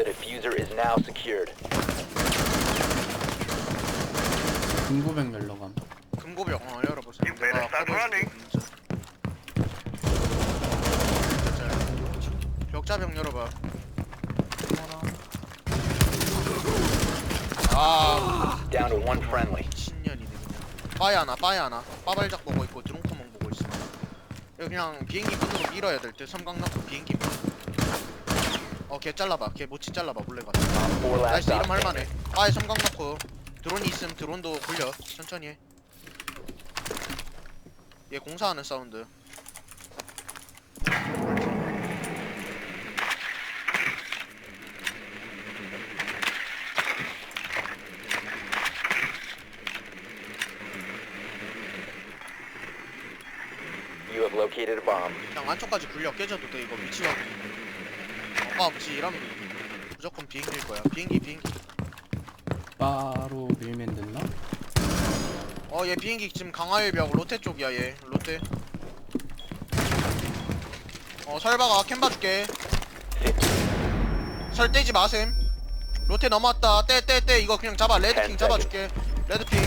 The diffuser is now secured. 금고병 열러감. 금고병 어 열어보세요. better start running. 벽자병 열어봐. 아 Down to one friendly. 신년이네 그냥. 빠이 하나 빠이 하나 빠발작 보고 있고 드롱크멍 보고 있어. 이거 그냥 비행기 문으로 밀어야 될 때 삼각 넣고 비행기 문. 어걔 잘라봐. 걔 모치 잘라봐 몰래 가. Op 4 last 나이스 이름 stop 할만해. standing. 빠이 삼각 넣고 드론이 있음 드론도 굴려 천천히 해. 얘 공사하는 사운드. You have located a bomb. 그냥 안쪽까지 굴려 깨져도 돼 이거 위치가 아빠 없지 이러면 무조건 비행기일 거야 비행기 비행기 바로 밀면 됐나? 어 얘 비행기 지금 강화일벽 로테 쪽이야 얘 로테 어 설바가 캠 봐줄게 설 떼지 마셈 로테 넘어왔다 떼 떼 떼 이거 그냥 잡아 레드핑 잡아줄게 레드핑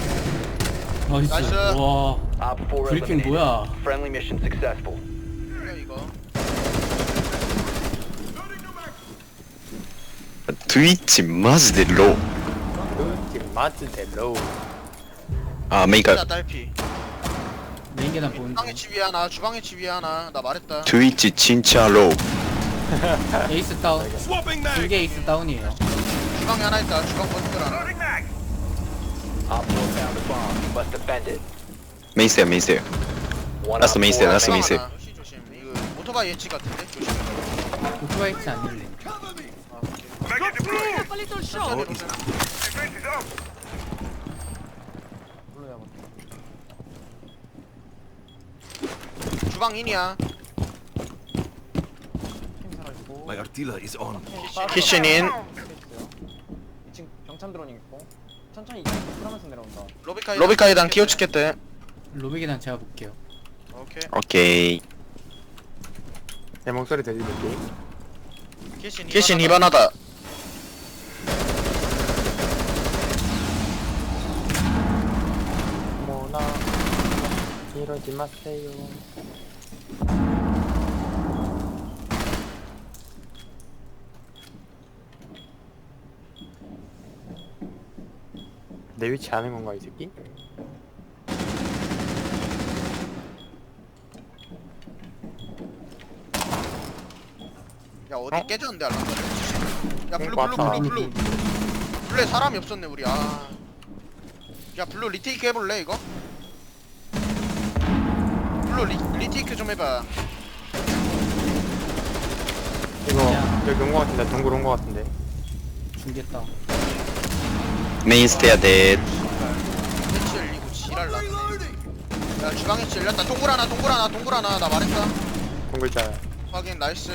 나이스. 나이스. 와. Op 4 브리핑. 뭐야? Friendly mission successful. 그래 이거 트위치 마ジでロー 마즈 델로우 あメイン 진짜 か 딸피 메인 계단 보는 중. 주방의 집 위에 하나 주방의 집 위에 하나 나 말했다 トゥイチチンチャロー 에이스 다운. 두개 에이스 다운이에요. 주방에 하나 있다 주방 건들 하나 Op 4 found a bomb. You must defend it. メインステアメインステ One That's op the main 4 stand, that's the main remaining. stand. 하나. 조심 조심 이거 오토바이 예치 같은데 조심 오토바이 있지 않을래. 아 오케이 주방인이야. My artillery is on. 키션인. 2층 경찬 드론 있고 천천히 이동하면서 내려온다. 로비카이 로비카이단 키워 찍겠대. 로비기단 제가 볼게요. 오케이. 오케이. 내 목소리 들리는데? 키신 키션 히바나다. 모나 이러지 마세요 내 위치 아는 건가 이 새끼? 야 어디 깨졌는데 알람 야 블루 블루 맞다. 블루 블루 블루에 사람이 없었네 우리 아야 블루 리테이크 해볼래 이거? 블루 리, 리테이크 좀 해봐. 이거 여기 온 거 같은데 동굴 온 거 같은데. 죽겠다. 메인스테야 넷. 해치를 이고 지랄라 야 주방에 질렸다. 동굴 하나 동굴 하나 동굴 하나. 나 말했다. 동굴자 확인 나이스.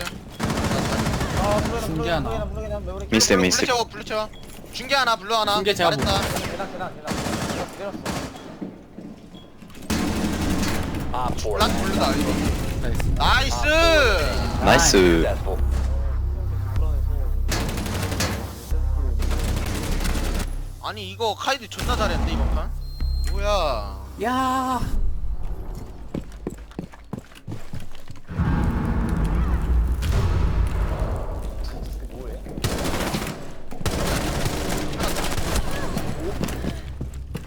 중계 하나. 미스테 미스테 블루 채워 중계 하나 블루 하나. 중계 제가 말했다. 계단 계단 계단. 내렸어 블락 블루다 이거. 나이스. 나이스. 아니 이거 카이드 존나 잘했네 이번 판. 뭐야? 야.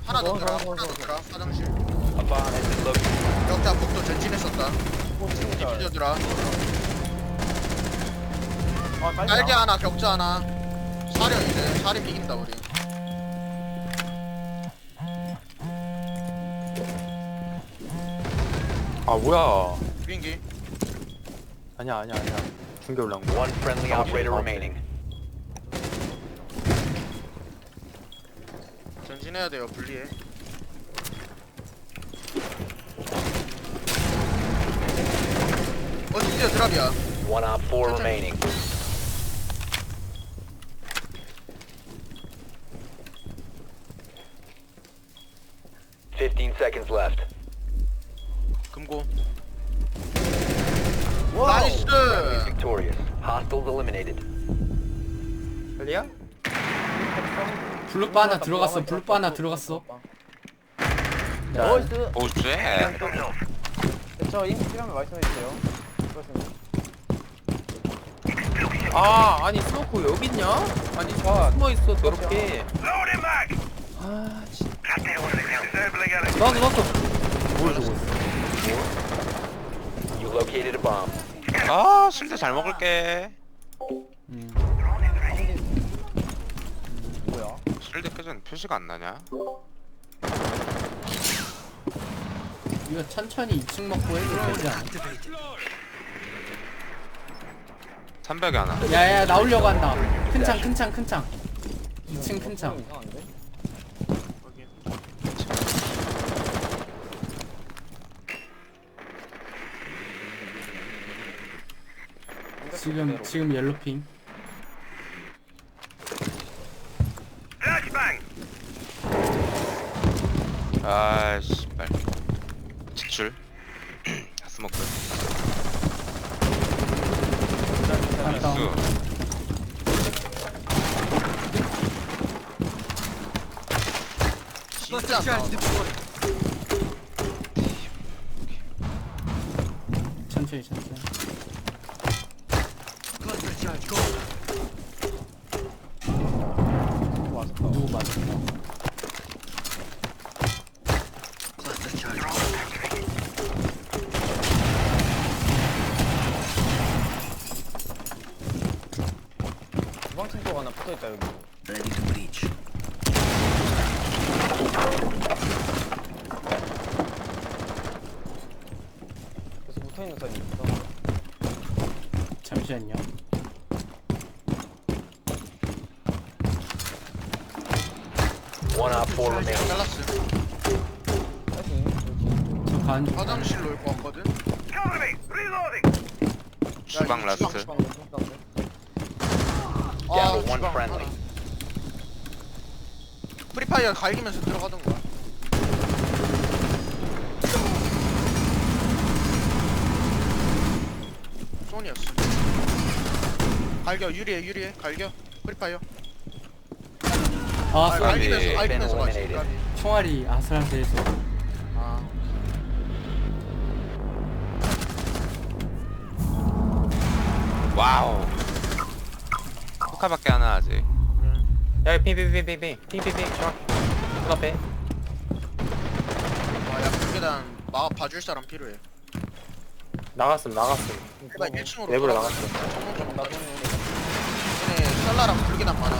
하나 더 들어. 하나 더 들어. 화장실. A bomb has been located. 역자 북도 전진했었다. 디퓨저들아. 딸기 하나 격자 하나. 사령 이제 사림 이긴다 우리. 아 뭐야? 비행기. 아니야 아니야 아니야. 중계 올라온 거. One friendly operator remaining. 전진해야 돼요 분리해 어 드디어 드랍이야 One op 4 천천히. remaining. Fifteen seconds left. 금고 나이스 Friendly is victorious. Hostiles eliminated. 클리어? 블루바 하나 들어갔어. 블루바 하나 들어갔어. 나이스. 오 쎄. 저 인기 필요하면 말씀해주세요. 그렇습니다. 아 아니 스모크 여기 있냐? 아니 저 숨어 있어 더럽게. 아 진짜. 나왔어. 뭘 주고 있어? You located a bomb. 아 실드 잘 먹을게. 음. 뭐야? 실드 켜전 표시가 안 나냐? 이거 천천히 2층 먹고 해도 되지 않아? 300이 하나. 야야 나오려고 한다. 큰 창 큰 창 큰 창. 2층 큰 창. 이상한데? 확인. 지금 지금 옐로핑. Flashbang! 아 씨발. 지출. 스모크. 갔다. 나이스. 안 나온다. 천천히 천천히. 누구 맞았어? 주방 창고가 하나 붙어있다 여기. 그래서 붙어있는 사람이 있어. 잠시만요. One op four remaining. 잘랐어. 저 중. 화장실로 올것 같거든. Cover me! Reloading! 주방 야, 라스트. 아, Down to one 주방 friendly. 하나. 프리파이어 갈기면서 들어가던 거야. 소니였어. 갈겨 유리해 유리해 갈겨 프리파이어. 아 아, 쏘리. 갈기면서 갈기면서 가지. 총알이 아슬아슬해서. 아. 와우. 포카밖에 하나 아직. 야 핑핑핑핑핑 핑핑핑 정확히. 그 앞에. 아, 야, 불계단 막 봐줄 사람 필요해. 나갔음 나갔음. 제발 1층으로 내부로. 나갔어. 정문 좀 나도. 썰라랑 불계단 많아.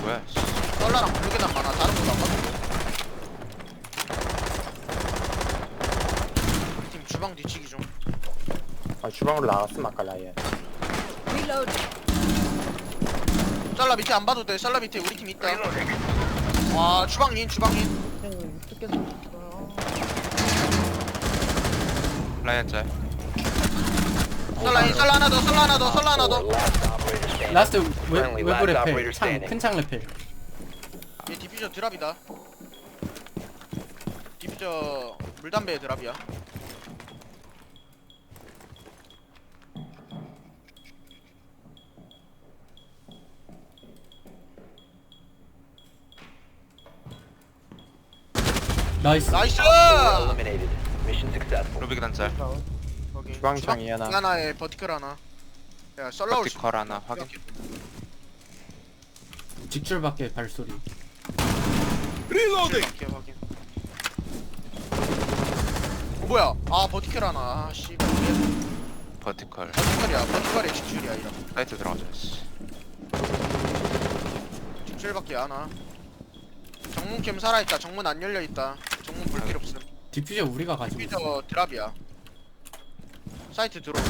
뭐야? 씨. 썰라랑 불계단 많아. 다른 거도 안 봤는데. 팀 주방 뒤치기 좀. 아 주방으로 나갔음 아까 라이에. 썰라 밑에 안 봐도 돼. 썰라 밑에 우리 팀 있다. 와, 주방인, 주방인. 라이언 짤. 썰라인, 썰라 하나 더, 썰라 하나 더, 썰라 하나 더. 라스트 Friendly, last 레펠. operator 창 standing. 큰창 레펠. 얘 디퓨저 드랍이다. 디퓨저 물담배 드랍이야. 나이스. 나이스! Eliminated. Mission successful. 로비 계단 짤. 거기 주방창이 주방 하나. 하나에 버티컬 하나. 야, 썰라 올 수 버티컬 하나 확인. 직줄 밖에 발소리. Reloading! 오케이, 확인. 어, 뭐야? 아, 버티컬 하나. 아, 씨. 버티컬. 버티컬이야. 버티컬의 직출이야, 이런. 사이트 들어가자. 씨. 직출밖에 안 와. 정문 캠 살아있다. 정문 안 열려 있다. 정문 볼 필요 없음. 디퓨저 우리가 가지고 있어. 디퓨저 드랍이야. 사이트 들어.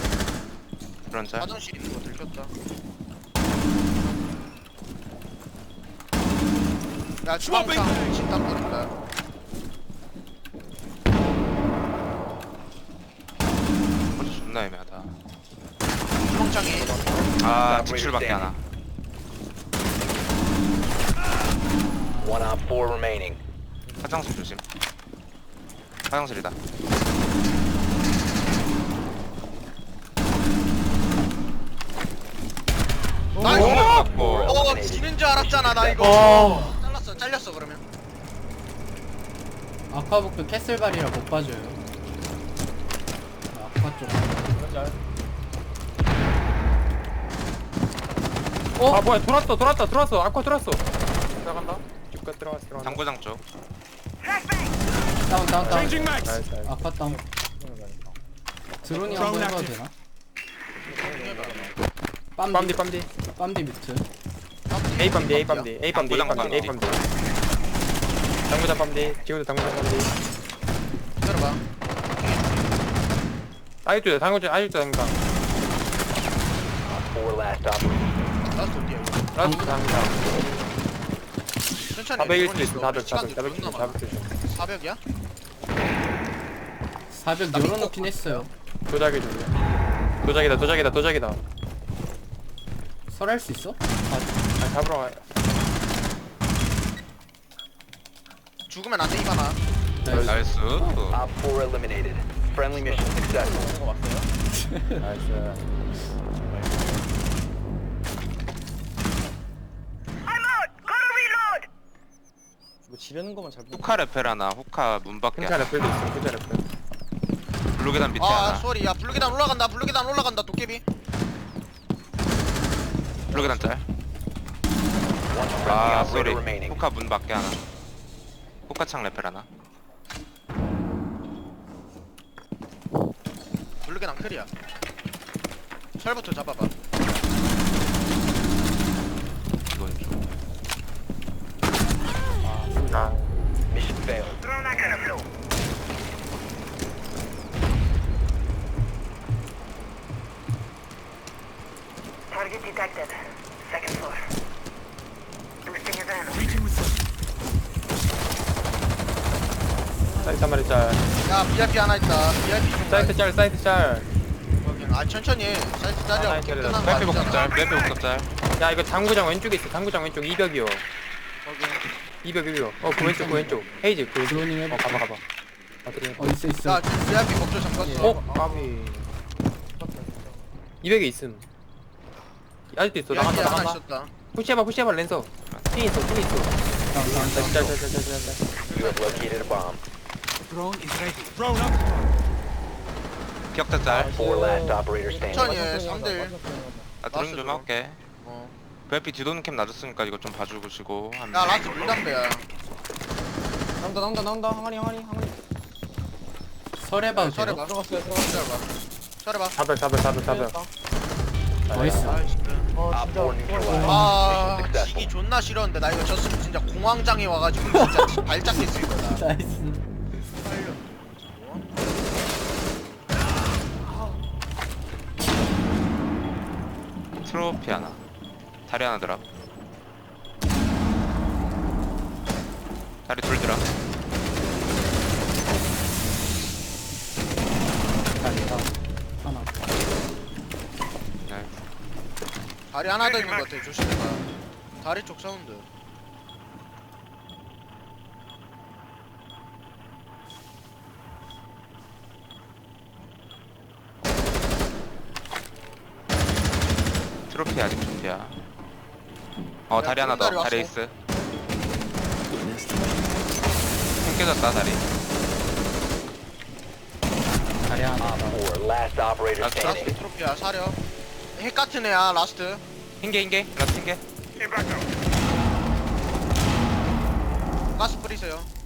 그런 짤. 화장실 있는 거 들켰다. 야 주방창 진단 버린다. 어제 존나 애매하다. 주방창이 아 지출밖에 하나. One op four remaining. 화장실 조심. 화장실이다. Eliminated. 지는 줄 알았잖아 나 이거. 어. 잘랐어 잘렸어 그러면. 아쿠아북도 캐슬발이라 못 봐줘요. 아, 아쿠아 쪽. 어? 아 뭐야 돌았어 돌았어 돌았어. 아쿠아 돌았어. 들어간다. 쭉가 들어갔어 들어간다. 당구장 쪽. 다운 다운 다운. 나이스 나이스 아쿠아 다운. 드론이 한번 해봐도 되나? 빰디 빰디 빰디. 빰디. 뮤트. A 빰디 A 빰디 A 빰디 A 빰디 A 빰디. 당구장 빰디 지금도 당구장 빰디. 기다려봐. 아직도 당구장 아직도 당구장. Four last operator. 라스트 어디야 이거. 라스트 당구장. 천천히. 400일 드론이 수도 있어 있어. 400 400 400 시간도 400 존나 400 많아. 400이야? 400 열어놓긴 했어요. 도자기 좀 도자기다 도자기다 도자기다 설할 수 있어? 아 잡으러 와 죽으면 안돼 이봐나 나이스 나이스. Op 4 eliminated. Friendly mission successful. 나이스. 이거 지르는 거만 잘 후카 레펠 하나. 후카 문 밖에. 큰차 레플도 있어 큰차 레플 블루 계단 밑에 아 하나. 쏘리 야 블루계단 올라간다 블루계단 올라간다 도깨비 블루계단 짤. 아 쏘리. 후카 문 밖에 하나. 후카 창 레펠 하나. 블루계단 클이야 철부터 잡아봐 야 VIP 하나 있다. VIP 좀 사이트 짤 사이트 짤. 아 천천히. 해 사이트 아, 게임 그래, 끝난 거 빼빼 복잡 아니잖아. 짤. 빼빼 복잡 짤. 야 이거 당구장 왼쪽에 있어. 당구장 왼쪽. 2벽이요. 확인 2벽 2벽. 어그 왼쪽 그 왼쪽. 헤이즈 그 왼쪽. 드로닝 어 가봐 가봐. 아 그래 어 있어 있어. 야 지금 VIP 법조 잠갔어? 어? 까비. 200에 있음. 아직도 있어. 나간다 하나 나간다. 있었다. 푸시해봐 푸시해봐 랜서. 핑 있어 핑 있어. 다운 다운 다운 짤짤짤짤짤. You have located a bomb. 기억자 짤. Four last operator standing. 천천히 해 3대1 나 드론 좀 할게. 어. VIP 뒤도는 캠 놔줬으니까 이거 좀 봐주시고. 한야 라스트 물담배야. 나온다 나온다 나온다. 항아리 항아리 항아리. 설해봐도 돼요? 설해봐 들어갔어요 들어갔어요 설해봐 400 400 400 400 나이스. 아어 Op 진짜. 4 neutralized. 아 Mission 지기 successful. 존나 싫었는데 나 이거 졌으면 진짜 공황장애 와가지고 진짜 발작 했을 거다. 나이스 트로피 하나. 다리 하나 드랍. 다리 둘 드랍. 다리 다운 하나 네. 다리 하나 더 있는 것 같아 조심해봐 다리 쪽 사운드 트로피 아직 준비야. 어 다리 하나 더. 다리 에이스. 힘 깨졌다 다리. 다리 하나 Op 다운 4 last operator Last standing. 라스트 트로피야 사려 핵 같은 애야 라스트 흰개 흰개. 라스 up. 가스 뿌리세요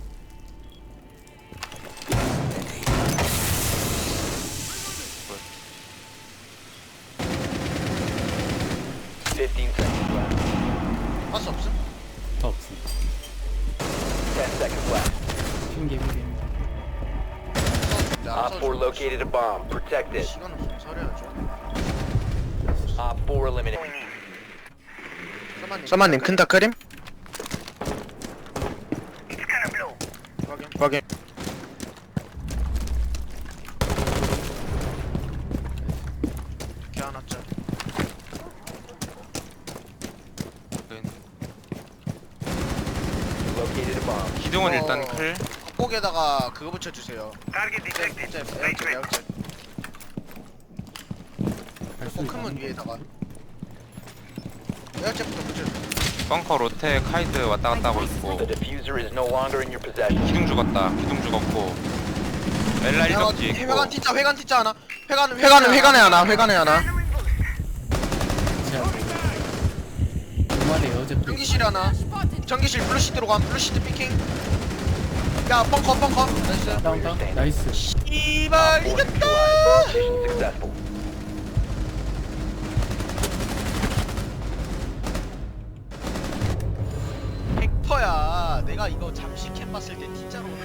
Fifteen seconds left. 가스 없음? 더 없음 Ten seconds left. 핑계 핑계 야, Op 4 located a bomb. Protect it. 시간 없으면 사려야죠 Op 4 eliminated. 서만님 서만님 큰 다 크림? 확인 확인 기둥은 어. 일단 클. 헛곡에다가 그거 붙여주세요 에어잼, 에어잼 네, 네, 네, 위에다가 에어잼부터 붙여주세요 벙커 로테 카이드 왔다 갔다 하고 있고. 기둥 죽었다. 기둥 죽었고. 멜라 일덕지 있고. 회관 진짜 회관 진짜 하나 회관 회관은 회관에 하나 회관에 하나 가 노말의 여제도 전기실 하나. 전기실 블루시트로 간 블루시트 피킹. 야 펑커 펑커. 나이스. 다운 다운. 나이스. 이발 Op 4 이겼다! neutralized. Mission successful. 벡터야. 내가 이거 잠시 캠 봤을 때 봤거든